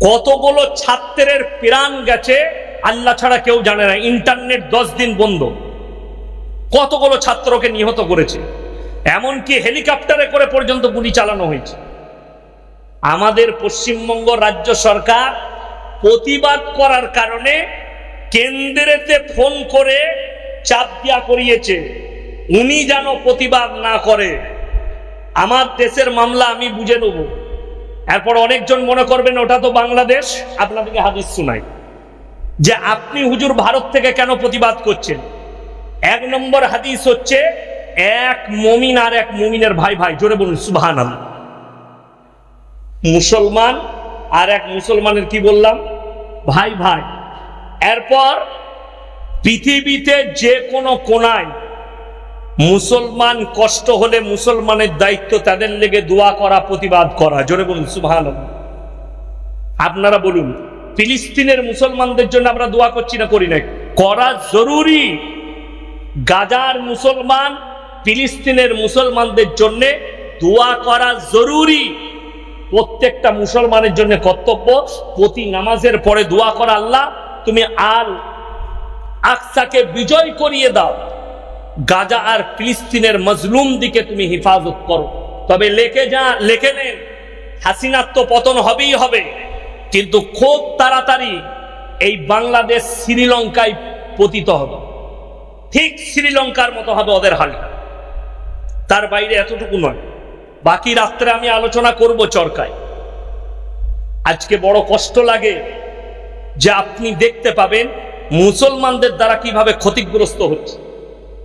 কতগুলো ছাত্রের প্রাণ গেছে, আল্লাহ ছাড়া কেউ জানে না। ইন্টারনেট দশ দিন বন্ধ। কতগুলো ছাত্রকে নিহত করেছে? এমনকি হেলিকপ্টারে করে পর্যন্ত গুলি চালানো হয়েছে। আমাদের পশ্চিমবঙ্গ রাজ্য সরকার প্রতিবাদ করার কারণে কেন্দ্রেতে ফোন করে চাপ দিয়া করিয়েছে। উনি যেন প্রতিবাদ না করে। আমার দেশের মামলা আমি বুঝে নেব। এরপর অনেকজন মনে করবেন ওটা তো বাংলাদেশ। আপনাদেরকে হাদিস শুনাই। যে আপনি হুজুর ভারত থেকে কেন প্রতিবাদ করছেন? এক নম্বর হাদিস হচ্ছে, এক মমিন আর এক মমিনের ভাই ভাই। জোরে বলুন সুবহান মুসলমান আর এক মুসলমানের কি বললাম? ভাই ভাই। এরপর পৃথিবীতে যে কোনো কোনায় মুসলমান কষ্ট হলে মুসলমানের দায়িত্ব তাদের লেগে দোয়া করা, প্রতিবাদ করা। জোরে বলুন সুবহান আপনারা বলুন, ফিলিস্তিনের মুসলমানদের জন্য আমরা দোয়া করছি না করি না করা জরুরি। গাজার মুসলমান, ফিলিস্তিনের মুসলমানদের জন্য দোয়া করা জরুরি। প্রত্যেকটা মুসলমানের জন্য কর্তব্য, প্রতি নামাজের পরে দোয়া করা আল্লাহ। তুমি আল আকসাকে বিজয় করিয়ে দাও। গাজা আর ফিলিস্তিনের মজলুম দিকে তুমি হেফাজত করো। তবে লেখে যা, লেখে নেন হাসিনার তো পতন হবেই হবে। কিন্তু খুব তাড়াতাড়ি এই বাংলাদেশ শ্রীলঙ্কায় পতিত হবে। ঠিক শ্রীলঙ্কার মতো হবে ওদের হালটা তার বাইরে এতটুকু নয়। বাকি রাত্রে আমি আলোচনা করব চরকায়। আজকে বড় কষ্ট লাগে যে আপনি দেখতে পাবেন মুসলমানদের দ্বারা কীভাবে ক্ষতিগ্রস্ত হচ্ছে।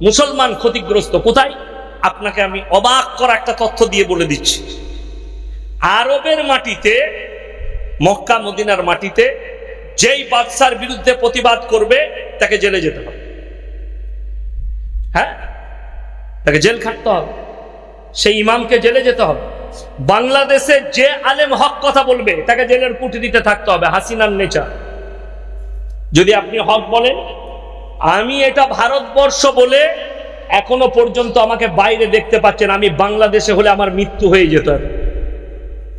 মুসলমান ক্ষতিগ্রস্ত কোথায়? আপনাকে আমি অবাক করা একটা তথ্য দিয়ে বলে দিচ্ছি। আরবের মাটিতে, মক্কা, মদিনার মাটিতে যেই বাদশার বিরুদ্ধে প্রতিবাদ করবে, তাকে জেলে যেতে হবে। হ্যাঁ? তাকে জেল খাটতে হবে। সেই ইমামকে জেলে যেতে হবে। বাংলাদেশে যে আলেম হক কথা বলবে, তাকে জেলের কুটিতে থাকতে হবে, হাসিনার নেচার। যদি আপনি হক বলেন আমি এটা ভারতবর্ষ বলে এখনও পর্যন্ত আমাকে বাইরে দেখতে পাচ্ছেন। আমি বাংলাদেশে হলে আমার মৃত্যু হয়ে যেত।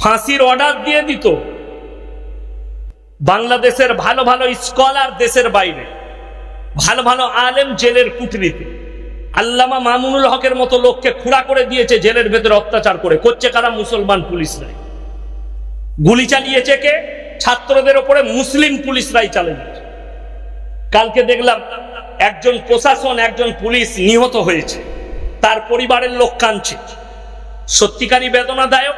ফাঁসির অর্ডার দিয়ে দিত। বাংলাদেশের ভালো ভালো স্কলার দেশের বাইরে। ভালো ভালো আলেম জেলের কুটনীতি। আল্লামা মামুনুল হকের মতো লোককে খুঁড়া করে দিয়েছে, জেলের ভেতরে অত্যাচার করে। করছে কারা? মুসলমান পুলিশরাই গুলি চালিয়েছে কে? ছাত্রদের ওপরে মুসলিম পুলিশরাই চালিয়েছে কালকে দেখলাম একজন প্রশাসন, একজন পুলিশ নিহত হয়েছে। তার পরিবারের লোক কাঁদছে। সত্যিকারই বেদনাদায়ক,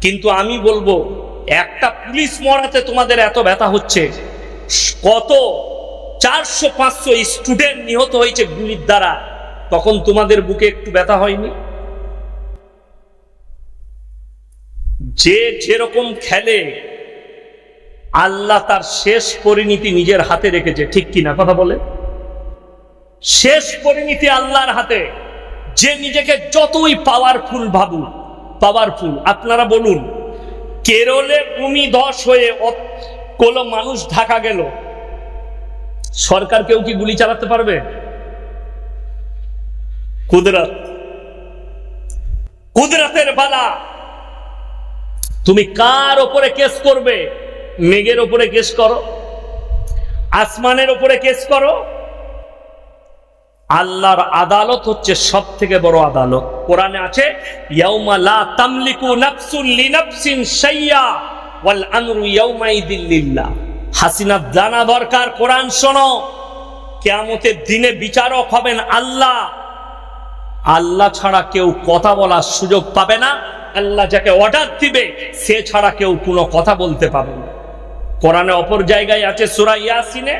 কিন্তু আমি বলব, একটা পুলিশ মরাতে তোমাদের এত ব্যথা হচ্ছে। কত? চারশো, পাঁচশো স্টুডেন্ট নিহত হয়েছে গুলির দ্বারা। তখন তোমাদের বুকে একটু ব্যথা হয়নি? যে যেরকম খেলে আল্লাহ তার শেষ পরিণতি নিজের হাতে রেখেছে, ঠিক কিনা কথা বলে? শেষ পরিণতি আল্লাহর হাতে, যে নিজেকে যতই পাওয়ারফুল ভাবুন পাওয়ারফুল আপনারা বলুন, কেরলে ভূমি ধস হয়ে কোনো মানুষ ঢাকা গেল, সরকার কেউ কি গুলি চালাতে পারবে? কুদরত, কুদরতের বালা, তুমি কার ওপরে কেস করবে? মেঘের ওপরে কেস করো, আসমানের ওপরে কেস করো। আল্লাহর আদালত হচ্ছে সব থেকে বড় আদালত। কোরআনে আছে হাসিনা জানা দরকার, কোরআন শোনো। কিয়ামতের দিনে বিচারক হবেন আল্লাহ। আল্লাহ ছাড়া কেউ কথা বলার সুযোগ পাবে না। আল্লাহ যাকে অর্ডার দিবে, সে ছাড়া কেউ কোনো কথা বলতে পাবে না। কোরআনে অপর জায়গায় আছে সূরা ইয়াসিনে,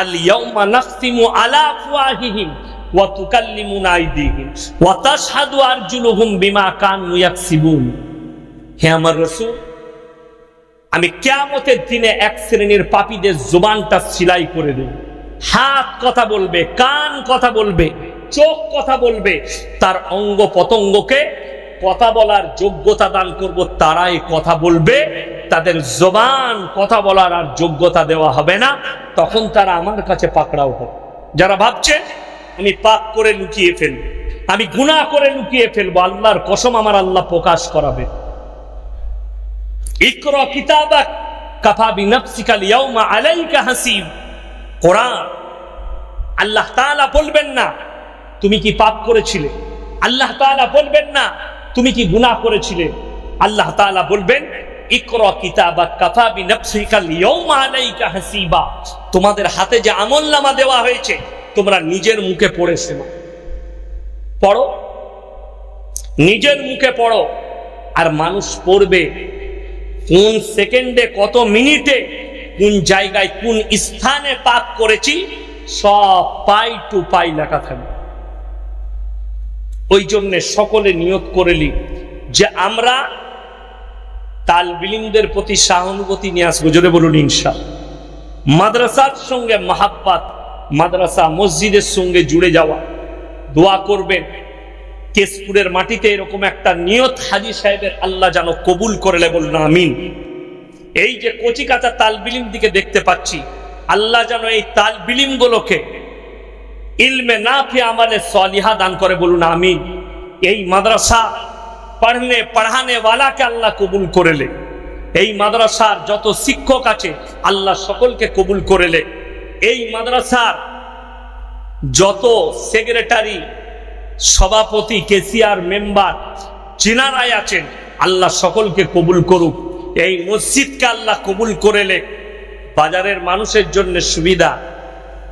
আল ইয়াউমা নাখতিমু আলা আফওয়াহিহিম ওয়া তুকাল্লিমুনা আইদিহিম ওয়া তাশহাদু আরজুলুহুম বিমা কানু ইয়াকসিবুন। হে আমার রাসূল, আমি কিয়ামতের দিনে এক শ্রেণির পাপীদের জুবানটা সিলাই করে দেব। হাত কথা বলবে, কান কথা বলবে, চোখ কথা বলবে, তার অঙ্গ পতঙ্গকে কথা বলার যোগ্যতা দান করব, তারাই কথা বলবে। তাদের জবান কথা বলার আর যোগ্যতা দেওয়া হবে না। তখন তারা আমার কাছে পাকড়াও হবে। যারা ভাবছে, আমি পাপ করে লুকিয়ে ফেলব, আমি গুনাহ করে লুকিয়ে ফেলব, আল্লাহর কসম আমার আল্লাহ প্রকাশ করাবে। ইকরা বিনাফসিকা লিয়াউমা আলাইকা হাসিব। কোরআন, আল্লাহ তাআলা বলবেন না, তুমি কি পাপ করেছিলে? আল্লাহ তাআলা বলবেন না তুমি কি গুনাহ করেছিলে? আল্লাহ তাআলা বলবেন তোমাদের হাতে যে আমলনামা দেওয়া হয়েছে, তোমরা নিজের মুখে পড়ে শোনো পড়ো। নিজের মুখে পড়ো। আর মানুষ পড়বে কোন সেকেন্ডে, কত মিনিটে, কোন জায়গায়, কোন স্থানে পাপ করেছি, সব পাই টু পাই লেখা থাকবে। ওই জন্য সকলে নিয়ত করেলি যে আমরা তালবিলিমদের প্রতি সহানুভূতি নিয়ে আসব। জোরে বলুন ইনশা মাদ্রাসার সঙ্গে মাহাব্বাত, মাদ্রাসা মসজিদের সঙ্গে জুড়ে যাওয়া, দোয়া করবেন। কেশপুরের মাটিতে এরকম একটা নিয়ত হাজি সাহেবের আল্লাহ যেন কবুল করলে বলুন, আমিন। এই যে কচি কাঁচা তালবিলিম দিকে দেখতে পাচ্ছি, আল্লাহ যেন এই তালবিলিম গুলোকে ইলমে না ফে আমালে সলিহা দান করে বলুন আমি এই মাদ্রাসা পড়নে, পড়ানে ওয়ালাকে আল্লাহ কবুল করেলে এই মাদ্রাসার যত শিক্ষক আছে, আল্লাহ সকলকে কবুল করেলে এই মাদ্রাসার যত সেক্রেটারি, সভাপতি কেসিয়ার মেম্বার চিনারায় আছেন, আল্লাহ সকলকে কবুল করুক। এই মসজিদকে আল্লাহ কবুল করেলে বাজারের মানুষের জন্য সুবিধা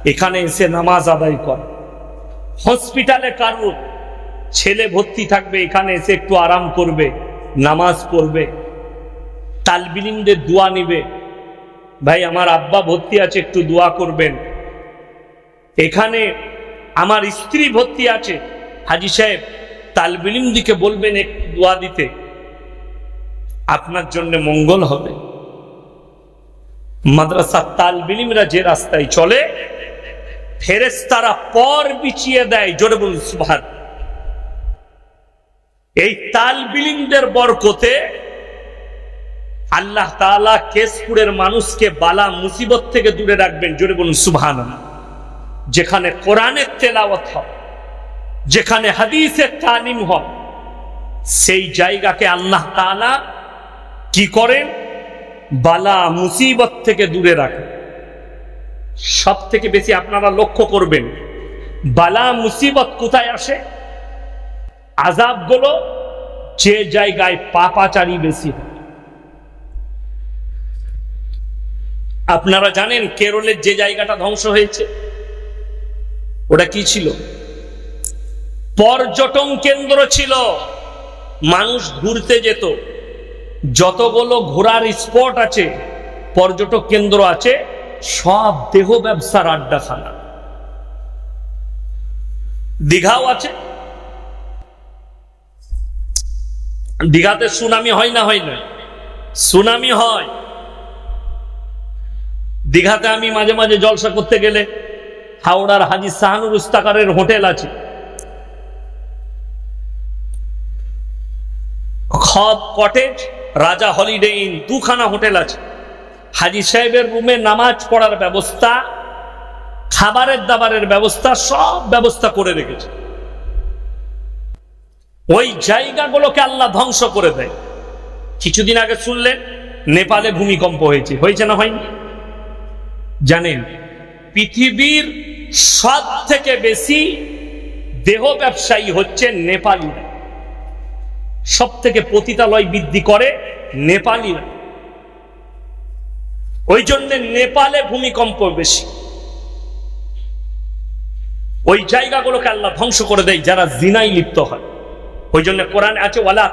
এখানে এসে নামাজ আদায় কর। হসপিটালে কারুর ছেলে ভর্তি থাকবে, এখানে এসে একটু আরাম করবে, নামাজ পড়বে, তালবিলিমদের দোয়া নিবে। ভাই, আমার আব্বা ভর্তি আছে, একটু দোয়া করবেন। এখানে আমার স্ত্রী ভর্তি আছে। হাজি সাহেব, তালবিলিম দিকে বলবেন একটু দোয়া দিতে। আপনার জন্য মঙ্গল হবে। মাদ্রাসা তালবিলিমরা যে রাস্তায় চলে ফেরেস্তারা পর বিছিয়ে দেয়, জোরে বলুন সুভার এই তালবিলিমদের বরকতে আল্লাহ তাআলা কেশপুরের মানুষকে বালা মুসিবত থেকে দূরে রাখবেন, জোরে বলুন সুবহান যেখানে কোরআনের তেলাওয়াত হয়, যেখানে হাদিসের তালিম হয়, সেই জায়গাকে আল্লাহ তাআলা কি করেন? বালা মুসিবত থেকে দূরে রাখেন। সব থেকে বেশি আপনারা লক্ষ্য করবেন, বালা মুসিবত কোথায় আসে? আজাবগুলো যে জায়গায় পাপাচারী বেশি আপনারা জানেন কেরলের যে জায়গাটা ধ্বংস হয়েছে? ওটা কি ছিল? পর্যটন কেন্দ্র ছিল। মানুষ ঘুরতে যেত। যতগুলো ঘোরার স্পট আছে, পর্যটক কেন্দ্র আছে সব দেহ ব্যবসার আড্ডাখানা। দীঘাও আছে। দীঘাতে সুনামি হয় না হয় না সুনামি হয়। দীঘাতে আমি মাঝে মাঝে জলসা করতে গেলে হাওড়ার হাজি শাহানুর উস্তাকারের হোটেল আছে। খব কটেজ, রাজা হলিডে ইন দুখানা হোটেল আছে। হাজি সাহেবের রুমে নামাজ পড়ার ব্যবস্থা, খাবারের দাবারের ব্যবস্থা, সব ব্যবস্থা করে রেখেছে। ওই জায়গাগুলোকে আল্লাহ ধ্বংস করে দেয়। কিছুদিন আগে শুনলেন, নেপালে ভূমিকম্প হয়েছে। হয়েছে না হয়নি? জানেন, পৃথিবীর সব থেকে বেশি দেহ ব্যবসায়ী হচ্ছে নেপালিরা। সব থেকে পতিতালয় বৃদ্ধি করে নেপালিরা। ওই জন্য নেপালে ভূমিকম্প বেশি। ওই জায়গাগুলোকে আল্লাহ ধ্বংস করে দেয় যারা জিনাই লিপ্ত হয়। ওই জন্য কোরআন আছে, ওয়ালা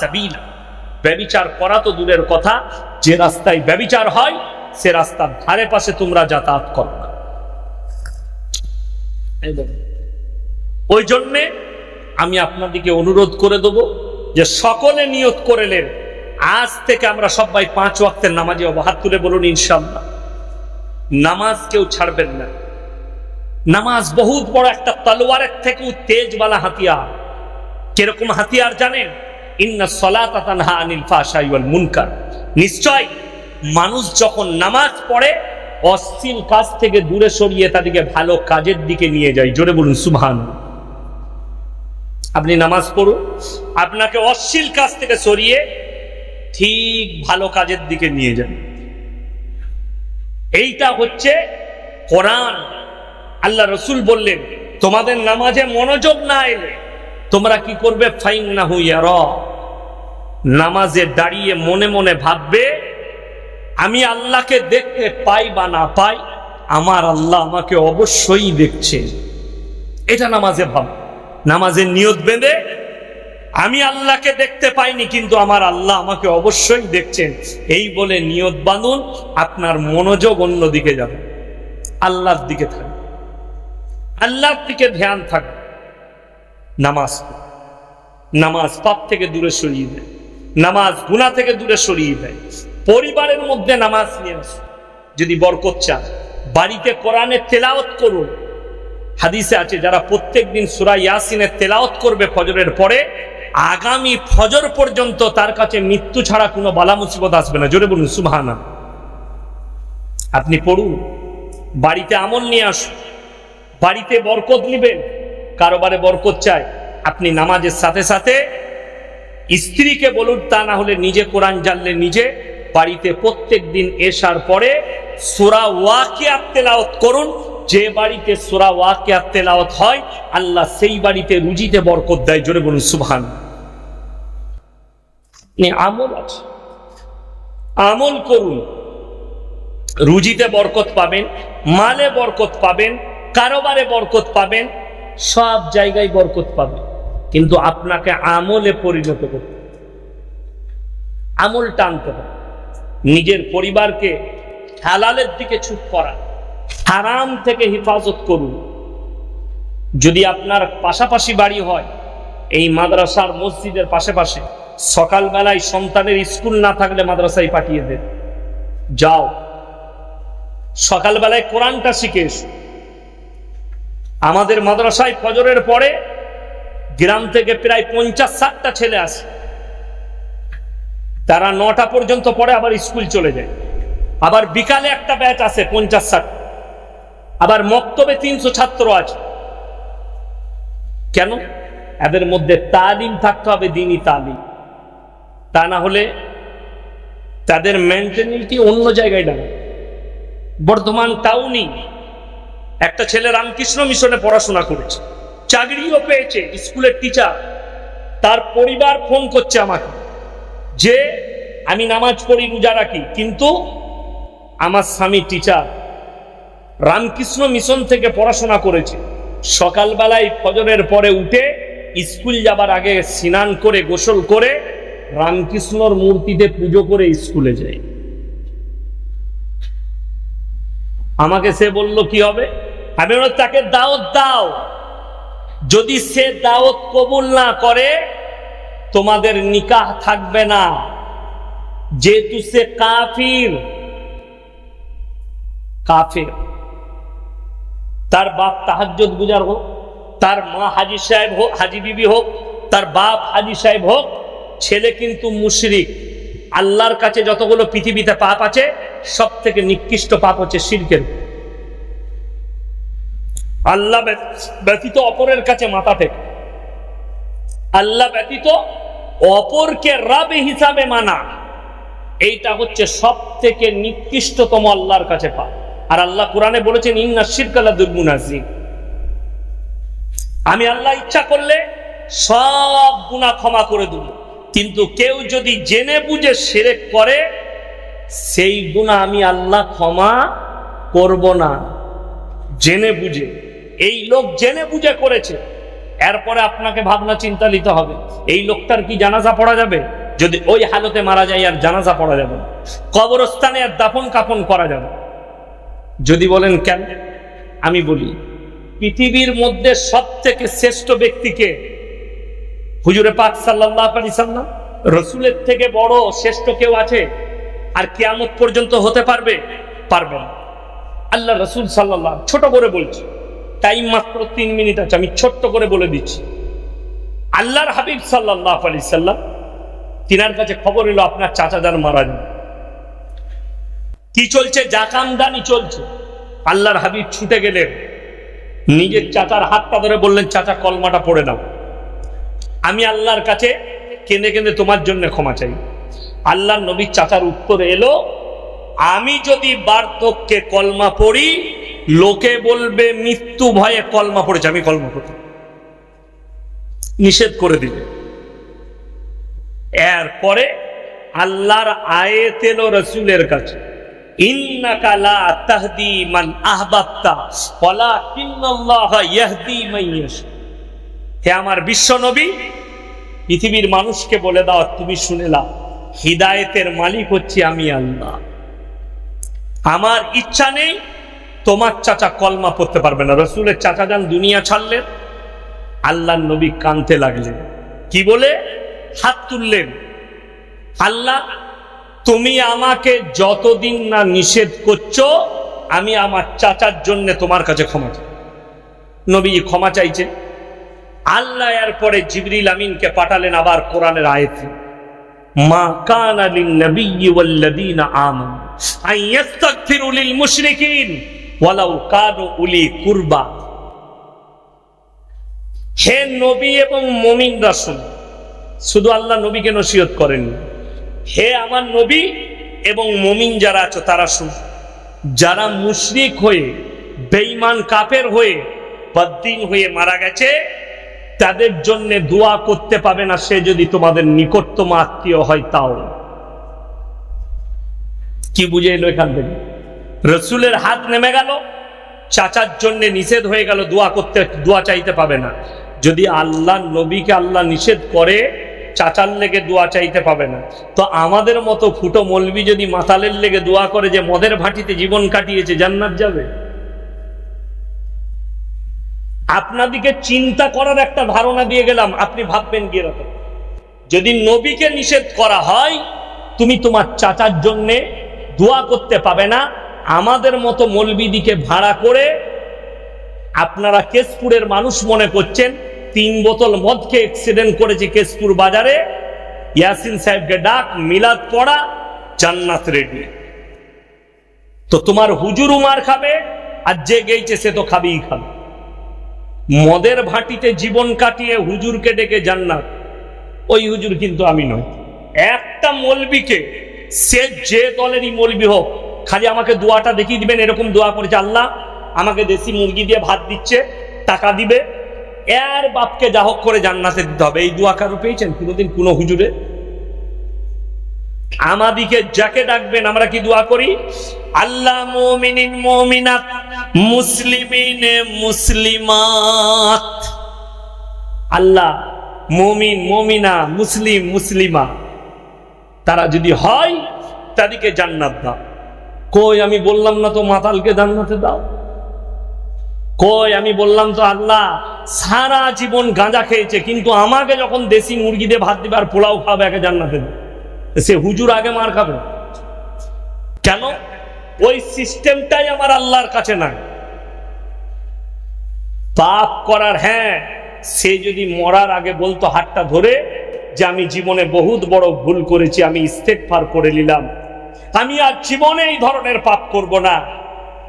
সাবিলা। ব্যবিচার করা তো দূরের কথা, যে রাস্তায় ব্যবিচার হয়, সে রাস্তার ধারে পাশে তোমরা যাতায়াত করো। না ওই জন্যে আমি আপনাদেরকে অনুরোধ করে দেব যে সকলে নিয়ত করেলেন আজ থেকে আমরা সবাই পাঁচ ওয়াক্তের নামাজে অবাহাত তুলে বলুন ইনশাল্লাহ নামাজ কেউ ছাড়বেন না। নামাজ বহুত বড় একটা তলোয়ারের থেকেও তেজওয়ালা হাতিয়ার। কীরকম হাতিয়ার জানেন? ইন্না সলাতা তানহা আনিল ফাহশাই ওয়াল মুনকার। নিশ্চয় মানুষ যখন নামাজ পড়ে, অশ্লীল কাজ থেকে দূরে সরিয়ে তাদেরকে ভালো কাজের দিকে নিয়ে যায়। জোরে বলুন সুবহান আপনি নামাজ পড়ুন। আপনাকে অশ্লীল কাজ থেকে সরিয়ে ঠিক ভালো কাজের দিকে নিয়ে যান। এইটা হচ্ছে কোরআন। আল্লাহ রসুল বললেন, তোমাদের নামাজে মনোযোগ না এলে তোমরা কি করবে? ফাইন না হইয়া র নামাজে দাঁড়িয়ে মনে মনে ভাববে, আমি আল্লাহকে দেখতে পাই বা না পাই, আমার আল্লাহ আমাকে অবশ্যই দেখছে। এটা নামাজে ভাব। নামাজের নিয়ত বেঁধে আমি আল্লাহকে দেখতে পাইনি, কিন্তু আমার আল্লাহ আমাকে অবশ্যই দেখছেন। এই বলে নিয়ত বাঁধুন, আপনার মনোযোগ অন্যদিকে যাবে। আল্লাহর দিকে থাকবে আল্লাহর দিকে ধ্যান থাকবে নামাজ নামাজ পাপ থেকে দূরে সরিয়ে দেয় নামাজ গুণা থেকে দূরে সরিয়ে দেয় পরিবারের মধ্যে নামাজ নিয়ে আসুন। যদি বরকত চান, বাড়িতে কোরআনের তেলাওত করুন। হাদিসে আছে, যারা প্রত্যেক দিন ইয়াসিনের তেলাওত করবে ফজরের পরে আগামী ফজর পর্যন্ত তার কাছে মৃত্যু ছাড়া কোনো বালা মুসিবত আসবে না। জোরে বলুন সুবহানা আপনি পড়ুন, বাড়িতে আমল নিয়ে আসুন, বাড়িতে বরকত নেবেন, কারোবারে বরকত চায় আপনি নামাজের সাথে সাথে স্ত্রীকে বলুন, তা না হলে নিজে কোরআন জানলে নিজে, বাড়িতে প্রত্যেক দিন এসার পরে সোরা ওয়াকিয়াত তেলাওত করুন যে বাড়িতে সোরা ওয়াকিয়াত তেলাওত হয় আল্লাহ সেই বাড়িতে রুজিতে বরকত দেয়। জোরে বলুন সুবহান। নে, আমল আছে। আমল করুন। রুজিতে বরকত পাবেন মালে বরকত পাবেন কারোবারে বরকত পাবেন সব জায়গায় বরকত পাবেন। কিন্তু আপনাকে আমলে পরিণত করতে আমল টানতে হবে। নিজের পরিবারকে হালালের দিকে ছুট করা। হারাম থেকে হেফাজত করুন। যদি আপনার পাশাপাশি বাড়ি হয়, এই মাদ্রাসার মসজিদের পাশে সকালবেলায় সন্তানের স্কুল না থাকলে মাদ্রাসায় পাঠিয়ে দেন। যাও, সকালবেলায় কোরআনটা শিখে এসো। আমাদের মাদ্রাসায় ফজরের পরে গ্রাম থেকে প্রায় পঞ্চাশ ষাটটা ছেলে আসে তারা নটা পর্যন্ত পরে আবার স্কুল চলে যায়। আবার বিকালে একটা ব্যাচ আছে, পঞ্চাশ ষাট আবার মক্তবে তিনশো ছাত্র আছে। কেন? এদের মধ্যে তালিম থাকতে হবে, দিনই তালিম। তা না হলে তাদের মেন্টালিটি অন্য জায়গায় দাঁড়ায়। বর্ধমান টাউনই একটা ছেলে রামকৃষ্ণ মিশনে পড়াশোনা করেছে। চাকরিও পেয়েছে, স্কুলের টিচার তার পরিবার ফোন করছে আমাকে যে, আমি নামাজ পড়ি, রোজা রাখি। কিন্তু আমার স্বামী টিচার রামকৃষ্ণ মিশন থেকে পড়াশোনা করেছে। সকালবেলায় ফজরের পরে উঠে স্কুল যাবার আগে স্নান করে, গোসল করে রামকৃষ্ণর মূর্তিতে পুজো করে স্কুলে যায়। আমাকে সে বলল, কি হবে? আমি তাকে দাওয়াত দাও। যদি সে দাওয়াত কবুল না করে, তোমাদের নিকাহ থাকবে না। যেহেতু সে কাফির কাফির। তার বাপ তাহাজ্জুদ গুজার হোক, তার মা হাজি সাহেব হোক, হাজি বিবি হোক, তার বাপ হাজি সাহেব হোক, ছেলে কিন্তু মুশরিক। আল্লাহর কাছে যতগুলো পৃথিবীতে পাপ আছে সব থেকে নিকৃষ্ট পাপ হচ্ছে শিরকের। আল্লাহ ব্যত- ব্যতীত অপরের কাছে মাথা থেকে আল্লাহ ব্যতীত অপরকে রাবে হিসাবে মানা। এইটা হচ্ছে সব থেকে নিকৃষ্টতম আল্লাহর কাছে পা আর আল্লাহ কোরআনে বলেছেন, ইন্না শিরকালা আমি আল্লাহ ইচ্ছা করলে সব গুণা ক্ষমা করে দেব। কিন্তু কেউ যদি জেনে বুঝে সেরেক করে, সেই গুণা আমি আল্লাহ ক্ষমা করব না। জেনে বুঝে। এই লোক জেনে বুঝে করেছে। এরপরে আপনাকে ভাবনা চিন্তা নিতে হবে, এই লোকটার কি জানাজা পড়া যাবে? যদি ওই হালতে মারা যায়, আর জানাজা পড়া যাবে কবরস্থানে আর দাফন কাফন করা যাবে। যদি বলেন কেন? আমি বলি, পৃথিবীর মধ্যে সব থেকে শ্রেষ্ঠ ব্যক্তিকে হুজুরে পাক সাল্লাহ সাল্লাম? রসুলের থেকে বড় শ্রেষ্ঠ কেউ আছে? আর কেয়ামত পর্যন্ত হতে পারবে? পারবে না। আল্লাহ রসুল সাল্লাহ ছোট করে বলছি। টাইম মাত্র তিন মিনিট আছে, আমি ছোট্ট করে বলে দিচ্ছি। আল্লাহর হাবিব সাল্লাহ আলি সাল্লাম, তিনার কাছে খবর এলো, আপনার চাচাদার মারা যান কি চলছে? জাকামদানি চলছে। আল্লাহর হাবিব ছুটে গেলেন। নিজের চাচার হাতটা ধরে বললেন, চাচা, কলমাটা পড়ে নাও। আমি আল্লাহর কাছে কেঁদে কেঁদে তোমার জন্য ক্ষমা চাই। আল্লাহ নবীর চাচার উত্তর এলো, আমি যদি বার্ধক্যে কলমা পড়ি, লোকে বলবে মৃত্যু ভয়ে কলমা পড়েছে। আমি কলমা পড়ি। নিষেধ করে দিলে। এরপরে আল্লাহর আয়েত এলো রসুলের কাছে। হে আমার বিশ্ব নবী, পৃথিবীর মানুষকে বলে দাও, তুমি শুনে নাও, হিদায়েতের মালিক হচ্ছে আমি আল্লাহ। আমার ইচ্ছা নেই, তোমার চাচা কলমা পড়তে পারবে না। রসুলের চাচা যান দুনিয়া ছাড়লেন আল্লাহ নবী কানতে লাগলেন। কি বলে? হাত তুললেন। আল্লাহ তুমি আমাকে যতদিন না নিষেধ করছ, আমি আমার চাচার জন্য তোমার কাছে ক্ষমা চাই। নবী ক্ষমা চাইছে। আল্লাহ এরপরে জিবরিল আমিনকে পাঠালেন আবার কোরআনের আয়াতে। মা কানা লিন নাবিয়্যি ওয়াল্লাযীনা আমানু আন ইস্তাগফিরু লিল মুশরিকিন ওয়ালাউ কানু উলি কুরবা। হে নবী এবং শুধু আল্লাহ নবীকে নসিহত করেন হে আমার নবী এবং মমিন যারা আছো, তারা শুন। যারা মুশরিক হয়ে, বেঈমান কাপের হয়ে, বদ্দিন হয়ে মারা গেছে, তাদের জন্য দোয়া করতে পাবে না সে যদি তোমাদের নিকটতম আত্মীয় হয় তাও। কি বুঝে এলো এখান থেকে? রসুলের হাত নেমে গেল, চাচার জন্য নিষেধ হয়ে গেল, দোয়া করতে, দোয়া চাইতে পাবে না। যদি আল্লাহ নবীকে আল্লাহ নিষেধ করে চাচার লেগে দোয়া চাইতে পাবে না। তো আমাদের মতো ফুটো মলবি যদি মাতালের লেগে দোয়া করে যে মদের ভাটিতে জীবন কাটিয়েছে, জান্নাত যাবে? আপনাদিকে চিন্তা করার একটা ধারণা দিয়ে গেলাম, আপনি ভাববেন কি এরকম যদি নবীকে নিষেধ করা হয়, তুমি তোমার চাচার জন্যে দোয়া করতে পাবে না। আমাদের মতো মলবিদিকে ভাড়া করে আপনারা কেশপুরের মানুষ মনে করছেন তিন বোতল মদ খেয়ে অ্যাক্সিডেন্ট করেছে কেশপুর বাজারে। ইয়াসিন সাহেবকে ডাক, মিলাদ পড়া, জান্নাত রেডি তো তোমার হুজুর উমার খাবে, আর যে গেইছে সে তো খাবেই খাবে। মদের ভাটিতে জীবন কাটিয়ে হুজুরকে ডেকে জান্নাত। ওই হুজুর কিন্তু আমি নয় একটা মলবিকে, সে যে দলেরই মলবি হোক, খালি আমাকে দোয়াটা দেখিয়ে দিবেন, এরকম দোয়া করেছে আল্লাহ। আমাকে দেশি মুরগি দিয়ে ভাত দিচ্ছে, টাকা দিবে এর বাপকে যা হোক করে জান্নাতে দিতে হবে। এই দোয়া কারও পেয়েছেন? কোনোদিন কোনো হুজুরে? আমাদিকে যাকে ডাকবেন, আমরা কি দোয়া করি? আল্লাহ মুমিনিন মুমিনাত, মুসলিমিন মুসলিমাত। আল্লাহ মুমিন, মুমিনা, মুসলিম, মুসলিমা। তারা যদি হয়, তাদেরকে জান্নাত দাও। কই আমি বললাম না তো মাতালকে জান্নাতে দাও? কই, আমি বললাম তো আল্লাহ, সারা জীবন গাঁজা খেয়েছে, কিন্তু আমাকে যখন দেশি মুরগি দিয়ে ভাত দিবে আর পোলাও খাবে একে জান্নাতে সে হুজুর আগে মার খাবে। কেন? ওই সিস্টেমটাই আমার আল্লাহর কাছে নাই। পাপ করার হ্যাঁ সে যদি মরার আগে বলতো হাতটা ধরে যে আমি জীবনে বহুত বড় ভুল করেছি, আমি ইস্তেকফার করে নিলাম। আমি আর জীবনে এই ধরনের পাপ করব না।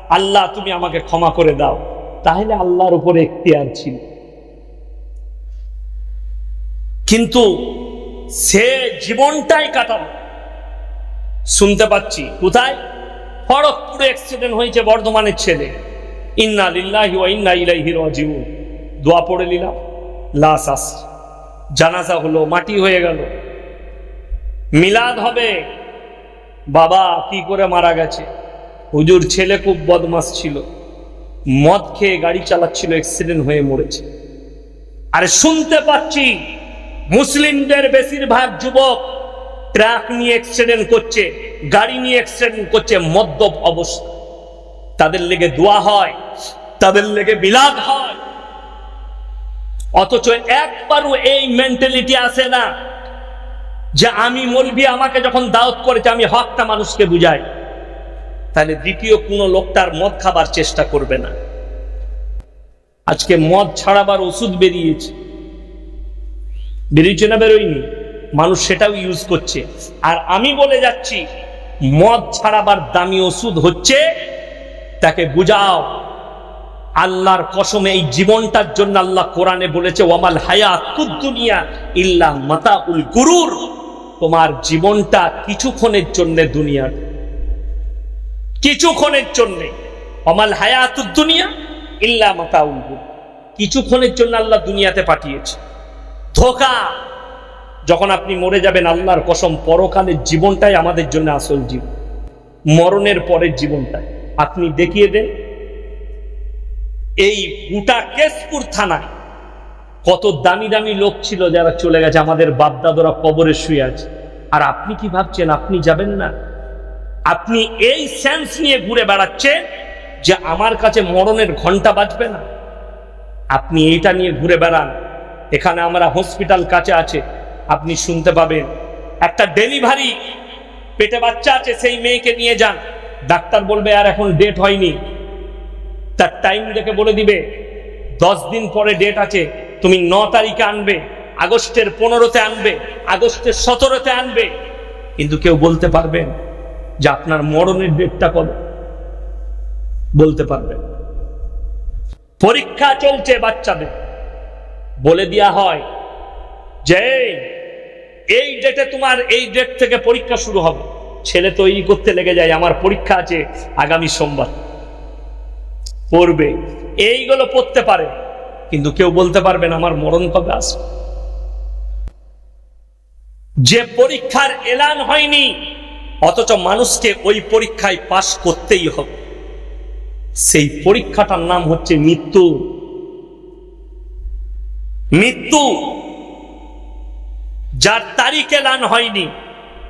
আল্লাহ, তুমি আমাকে ক্ষমা করে দাও। তাহলে আল্লাহর উপরে এখতিয়ার ছিল। কিন্তু সে জীবনটাই কাটাল। শুনতে পাচ্ছি, কোথায়? খড়গপুরে অ্যাক্সিডেন্ট হয়েছে বর্ধমানের ছেলে। ইন্না লিল্লাহি ওয়া ইন্না ইলাইহি রাজিউন। দোয়া পড়ে নিলাম, লাশ আসছে। জানাজা হলো, মাটি হয়ে গেল। মিলাদ হবে। বাবা কি করে মারা গেছে? হুজুর, ছেলে খুব বদমাস ছিল। মদ খেয়ে গাড়ি চালাচ্ছিল অ্যাক্সিডেন্ট হয়ে মরেছে। আরে শুনতে পাচ্ছি, মুসলিমদের বেশিরভাগ যুবক ট্রাক নিয়ে অ্যাক্সিডেন্ট করছে, গাড়ি নিয়ে অ্যাক্সিডেন্ট করছে, মদ্যপ অবস্থা। তাদের লেগে দোয়া হয়, তাদের লেগে বিলাদ হয়। অথচ একবারও এই মেন্টালিটি আসে না যে আমি মলবি আমাকে যখন দাওয়াত করেছে, আমি হকটা মানুষকে বুঝাই। তাহলে দ্বিতীয় কোনো লোকটার মদ খাবার চেষ্টা করবে না। আজকে মদ ছাড়াবার ওষুধ বেরিয়েছে। বেরিয়েছে না বেরোয়নি? মানুষ সেটাও ইউজ করছে। আর আমি বলে যাচ্ছি, মদ ছাড়াবার দামি ওষুধ হচ্ছে, তাকে বুঝাও। আল্লাহর কসমে এই জীবনটার জন্য আল্লাহ কোরআনে বলেছে, ওয়ামাল হায়াতুদ দুনিয়া ইল্লা মাতাউল গুরুর। তোমার জীবনটা কিছুক্ষণের জন্য দুনিয়ার। কিছুক্ষণের জন্য। অমাল হায়াতুদ দুনিয়া ইল্লা মাতা কিছুক্ষণের জন্য আল্লাহ দুনিয়াতে পাঠিয়েছে। ধোকা! যখন আপনি মরে যাবেন, আল্লাহর কসম, পরকালের জীবনটাই আমাদের জন্য আসল জীবন। মরণের পরের জীবনটাই। আপনি দেখিয়ে দেন, এই গোটা কেশপুর থানায় কত দামি দামি লোক ছিল যারা চলে গেছে, আমাদের বাপদাদরা কবরে শুয়ে আছে। আর আপনি কি ভাবছেন, আপনি যাবেন না? আপনি এই সেন্স নিয়ে ঘুরে বেড়াচ্ছেন যে আমার কাছে মরণের ঘণ্টা বাজবে না। আপনি এইটা নিয়ে ঘুরে বেড়ান। এখানে আমরা হসপিটাল কাছে আছে। আপনি শুনতে পাবেন, একটা ডেলিভারি পেটে বাচ্চা আছে, সেই মেয়েকে নিয়ে যান। ডাক্তার বলবে, আর এখন ডেট হয়নি। তার টাইম দেখে বলে দিবে, দশ দিন পরে ডেট আছে। তুমি ন তারিখে আনবে, আগস্টের পনেরোতে আনবে, আগস্টের সতেরোতে আনবে। কিন্তু কেউ বলতে পারবেন যে আপনার মরণের ডেটটা কবে? বলতে পারবেন পরীক্ষা চলছে বাচ্চাদের। বলে দেওয়া হয় যে, এই ডেটে তোমার এই ডেট থেকে পরীক্ষা শুরু হবে। ছেলে তৈরি করতে লেগে যায়, আমার পরীক্ষা আছে আগামী সোমবার। পড়বে। এইগুলো পড়তে পারে, কিন্তু কেউ বলতে পারবেন আমার মরণ কবে আসবে। যে পরীক্ষার এলান হয়নি অথচ মানুষকে ওই পরীক্ষায় পাশ করতেই হবে। সেই পরীক্ষাটার নাম হচ্ছে মৃত্যু। মৃত্যু। যার তারিখ এলান হয়নি,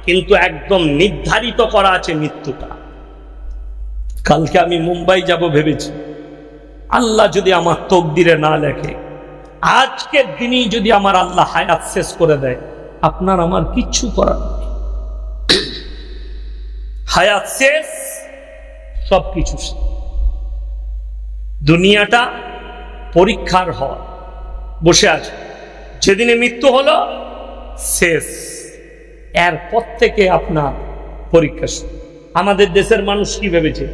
কিন্তু একদম নির্ধারিত করা আছে মৃত্যুটা। কালকে আমি মুম্বাই যাব ভেবেছি। আল্লাহ যদি আমার তকদিরে না লেখে, আজকের দিনই যদি আমার আল্লাহ হায়াত শেষ করে দেয়, আপনার আমার কিচ্ছু করার হায়াত শেষ সব কিছু। দুনিয়াটা পরীক্ষার হওয়া। বসে আছে যেদিনে মৃত্যু হলো, শেষ। এরপর থেকে আপনার পরীক্ষা। আমাদের দেশের মানুষ কি ভেবেছে?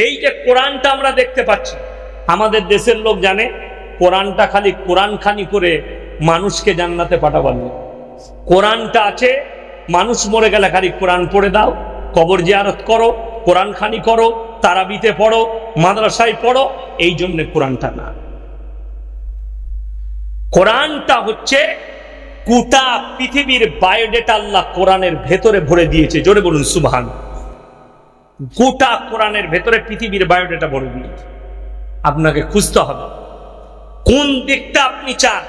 এই যে কোরআনটা আমরা দেখতে পাচ্ছি। আমাদের দেশের লোক জানে, কোরআনটা খালি কোরআন খানি করে মানুষকে জান্নাতে পাঠাবার কোরআনটা আছে, মানুষ মরে গেলে খালি কোরআন পড়ে দাও কবর জিয়ারত করো কোরআন খানি করো, তারাবিতে পড়ো, মাদ্রাসায় পড়ো, এই জন্য কোরআনটা না। কোরআনটা হচ্ছে গোটা পৃথিবীর বায়োডেটা আল্লাহ কোরআনের ভেতরে ভরে দিয়েছে, জোরে বলুন, সুবহান। গোটা কোরআনের ভেতরে পৃথিবীর বায়োডেটা ভরে দিয়েছে। আপনাকে খুঁজতে হবে, কোন দিকটা আপনি চান?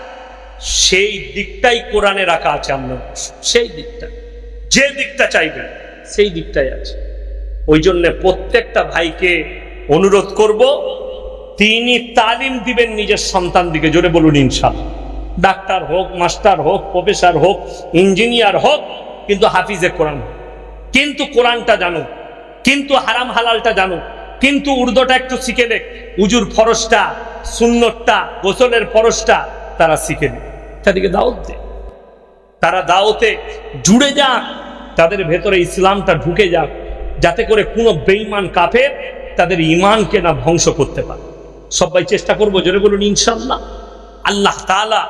সেই দিকটাই কোরআনে রাখা আছে আপনার সেই দিকটা, যে দিকটা চাইবেন। সেই দিকটাই আছে। ওই জন্য প্রত্যেকটা ভাইকে অনুরোধ করব তিনি তালিম দিবেন নিজের সন্তান দিকে জোরে বলুন ইনশাল্লাহ ডাক্তার হোক মাস্টার হোক প্রফেসর হোক ইঞ্জিনিয়ার হোক কিন্তু হাফিজে কোরআন। কিন্তু কোরআনটা জানো কিন্তু হারাম হালালটা জানো কিন্তু উর্দুটা একটু শিখে দেখ উজুর ফরসটা সুন্নতটা গোসলের ফরসটা তারা শিখে নেয় তাদেরকে দাওয়াত দে। তারা দাওতে জুড়ে যাক। তাদের ভেতরে ইসলামটা ঢুকে যাক, যাতে করে কোনো বেঈমান কাফের তাদের ইমানকে না ধ্বংস করতে পারে। সবাই চেষ্টা করব জোরে বলুন ইনশাল্লাহ আল্লাহ তাআলা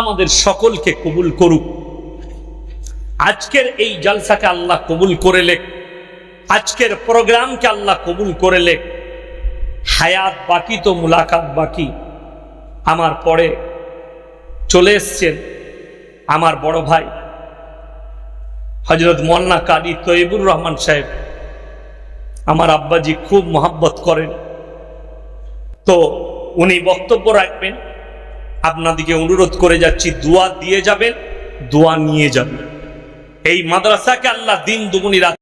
আমাদের সকলকে কবুল করুক। আজকের এই জলসাকে আল্লাহ কবুল করে লেখ আজকের প্রোগ্রামকে আল্লাহ কবুল করে লেখ হায়াত বাকি তো মুলাকাত বাকি। আমার পরে চলে এসছেন আমার বড় ভাই। হজরত মোল্লা কারি তৈবুর রহমান সাহেব আমার আব্বাজি খুব মহাব্বত করেন। তো উনি বক্তব্য রাখবেন, আপনাদিকে অনুরোধ করে যাচ্ছি, দোয়া দিয়ে যাবেন, দোয়া নিয়ে যাবেন। এই মাদ্রাসাকে আল্লাহ দিন দুগুনি